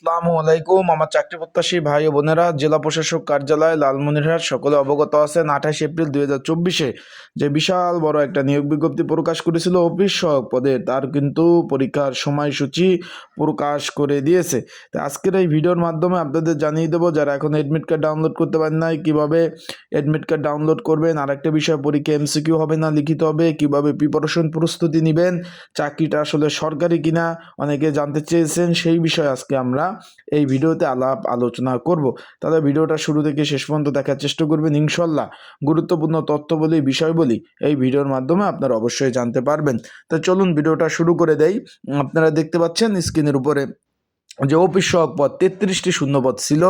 আসসালামু আলাইকুম। আমার চাকরি প্রত্যাশী ভাই ও বোনেরা, জেলা প্রশাসক কার্যালয় লালমনিরহাট, সকলে অবগত আছেন আঠাশ এপ্রিল দুই হাজার চব্বিশে। যে বিশাল বড় একটা নিয়োগ বিজ্ঞপ্তি প্রকাশ করেছিল অফিস সহক পদে, তার কিন্তু পরীক্ষার সময়সূচি প্রকাশ করে দিয়েছে। তো আজকের এই ভিডিওর মাধ্যমে আপনাদের জানিয়ে দেবো, যারা এখন এডমিট কার্ড ডাউনলোড করতে পারেন নাই, কীভাবে অ্যাডমিট কার্ড ডাউনলোড করবেন আর একটা বিষয় পরীক্ষা এমসিকিউ হবে না, লিখিত হবে, কীভাবে প্রিপারেশন প্রস্তুতি নেবেন, চাকরিটা আসলে সরকারি কিনা, অনেকে জানতে চেয়েছেন, সেই বিষয়ে আজকে আমরা এই ভিডিওতে আলাপ আলোচনা করব। তাহলে ভিডিওটা শুরু থেকে শেষ পর্যন্ত দেখার চেষ্টা করবেন ইনশাল্লাহ গুরুত্বপূর্ণ তথ্য বলি বিষয় বলি এই ভিডিওর মাধ্যমে আপনারা অবশ্যই জানতে পারবেন। তা চলুন ভিডিওটা শুরু করে দেই। আপনারা দেখতে পাচ্ছেন স্ক্রিনের উপরে। যে অফিস সহক পদ, তেত্রিশটি শূন্যপদ ছিল,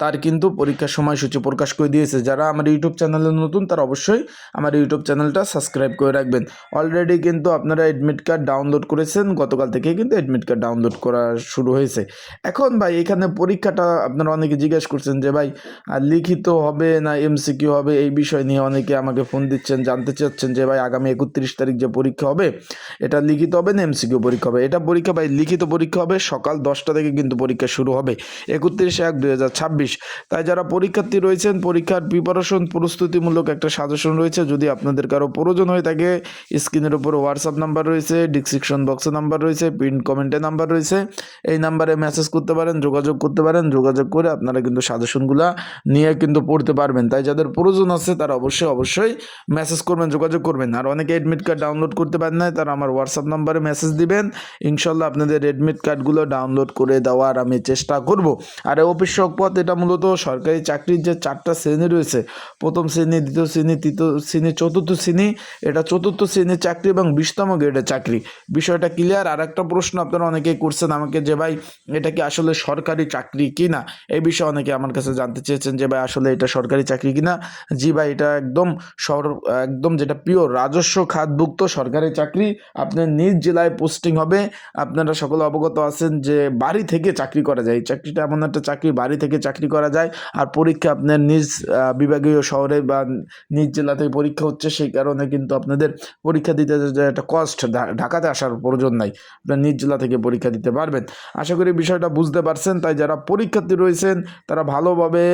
তার কিন্তু পরীক্ষার সময়সূচি প্রকাশ করে দিয়েছে। যারা আমার ইউটিউব চ্যানেলে নতুন, তারা অবশ্যই আমার ইউটিউব চ্যানেলটা সাবস্ক্রাইব করে রাখবেন। অলরেডি কিন্তু আপনারা অ্যাডমিট কার্ড ডাউনলোড করেছেন, গতকাল থেকে কিন্তু অ্যাডমিট কার্ড ডাউনলোড করা শুরু হয়েছে। এখন ভাই, এখানে পরীক্ষাটা আপনারা অনেকে জিজ্ঞেস করছেন যে, ভাই আর লিখিত হবে না এমসিকিউ হবে? এই বিষয় নিয়ে অনেকে আমাকে ফোন দিচ্ছেন, জানতে চাচ্ছেন যে, ভাই, আগামী একত্রিশ তারিখ যে পরীক্ষা হবে, এটা লিখিত হবে না এমসিকিউ পরীক্ষা হবে? এটা পরীক্ষা, ভাই, লিখিত পরীক্ষা হবে সকাল দশটা থেকে কিন্তু পরীক্ষা শুরু হবে। একত্রিশে এক ছাব্বিশ। তাই যারা পরীক্ষার্থী রয়েছেন, পরীক্ষার প্রিপারেশন প্রস্তুতিমূলক একটা সাজেশন রয়েছে। যদি আপনাদের কারও প্রয়োজন হয়ে থাকে স্ক্রিনের উপর হোয়াটসঅ্যাপ নাম্বার রয়েছে ডিসক্রিপশন বক্সে নাম্বার রয়েছে পিন কমেন্টে নাম্বার রয়েছে। এই নাম্বারে মেসেজ করতে পারেন, যোগাযোগ করতে পারেন। যোগাযোগ করে আপনারা কিন্তু সাজেশনগুলা নিয়ে কিন্তু পড়তে পারবেন। তাই যাদের প্রয়োজন আছে, তারা অবশ্যই অবশ্যই মেসেজ করবেন, যোগাযোগ করবেন। আর অনেকে এডমিট কার্ড ডাউনলোড করতে পারেন না তারা আমার হোয়াটসঅ্যাপ নাম্বারে মেসেজ দিবেন। ইনশাল্লাহ আপনাদের এডমিট কার্ডগুলো ডাউনলোড করে দেওয়ার আমি চেষ্টা করব। আর এই অফিস সহক পদ এটা মূলত সরকারি চাকরির যে চারটা শ্রেণি রয়েছে, প্রথম শ্রেণি, দ্বিতীয় শ্রেণি, তৃতীয় শ্রেণি, চতুর্থ শ্রেণি, এটা চতুর্থ শ্রেণির চাকরি এবং বিশতম গ্রেডের চাকরি। বিষয়টা ক্লিয়ার আর একটা প্রশ্ন আপনারা অনেকেই করছেন আমাকে যে, ভাই, এটা কি আসলে সরকারি চাকরি কি না এই বিষয়ে অনেকে আমার কাছে জানতে চেয়েছেন যে, ভাই, আসলে এটা সরকারি চাকরি কিনা? জি, ভাই, এটা একদম সর, একদম যেটা পিওর রাজস্ব খাতভুক্ত সরকারি চাকরি। আপনার নিজ জেলায় পোস্টিং হবে। আপনারা সকলে অবগত আছেন যে বাড়ি থেকে চাকরি করা যায়। চাকরিটা এমন একটা চাকরি, বাড়ি থেকে চাকরি করা যায় আর পরীক্ষা আপনার নিজ বিভাগীয় শহরে বা নিজ জেলাতেই পরীক্ষা হচ্ছে, সেই কারণে কিন্তু আপনাদের পরীক্ষা দিতে একটা কষ্ট ঢাকাতে আসার প্রয়োজন নাই। আপনার নিজ জেলা থেকে পরীক্ষা দিতে পারবেন। আশা করি বিষয়টা বুঝতে পারছেন। তাই যারা পরীক্ষার্থী রয়েছেন, তারা ভালোভাবে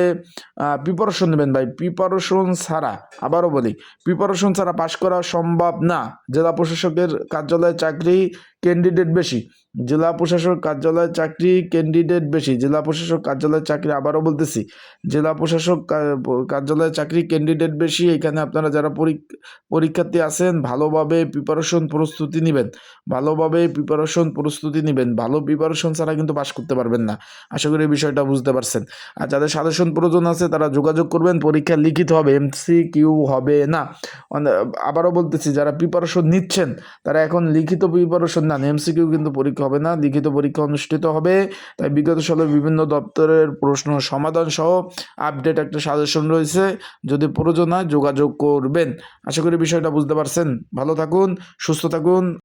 প্রিপারেশন নেবেন ভাই। প্রিপারেশন ছাড়া, আবারও বলি প্রিপারেশন ছাড়া পাশ করা সম্ভব না। জেলা প্রশাসকের কার্যালয়ে চাকরি ক্যান্ডিডেট বেশি। জেলা প্রশাসক কার্যালয় চাকরি ক্যান্ডিডেট বেশি। জেলা প্রশাসক কার্যালয় চাকরি আবারও বলতেছি। জেলা প্রশাসক কার্যালয় চাকরি ক্যান্ডিডেট বেশি। এখানে আপনারা যারা পরীক- পরীক্ষার্থী আছেন, ভালোভাবে প্রিপারেশন প্রস্তুতি নেবেন। ভালোভাবে প্রিপারেশন প্রস্তুতি নেবেন। ভালো প্রিপারেশন ছাড়া কিন্তু পাশ করতে পারবেন না। আশা করি বিষয়টা বুঝতে পারছেন। আর যাদের সাজেশন প্রয়োজন আছে, তারা যোগাযোগ করবেন। পরীক্ষা লিখিত হবে এমসি কিউ হবে, না? আবারও বলতেছি, যারা প্রিপারেশন নিচ্ছেন, তারা এখন লিখিত প্রিপারেশন না এমসিকিউ কিন্তু পরীক্ষা হবে না, লিখিত পরীক্ষা অনুষ্ঠিত হবে। তাই বিগত সালে বিভিন্ন দপ্তরের প্রশ্ন সমাধান সহ আপডেট একটা সাজেশন রয়েছে। যদি প্রয়োজন হয় যোগাযোগ করবেন। আশা করি বিষয়টা বুঝতে পারছেন। ভালো থাকুন, সুস্থ থাকুন।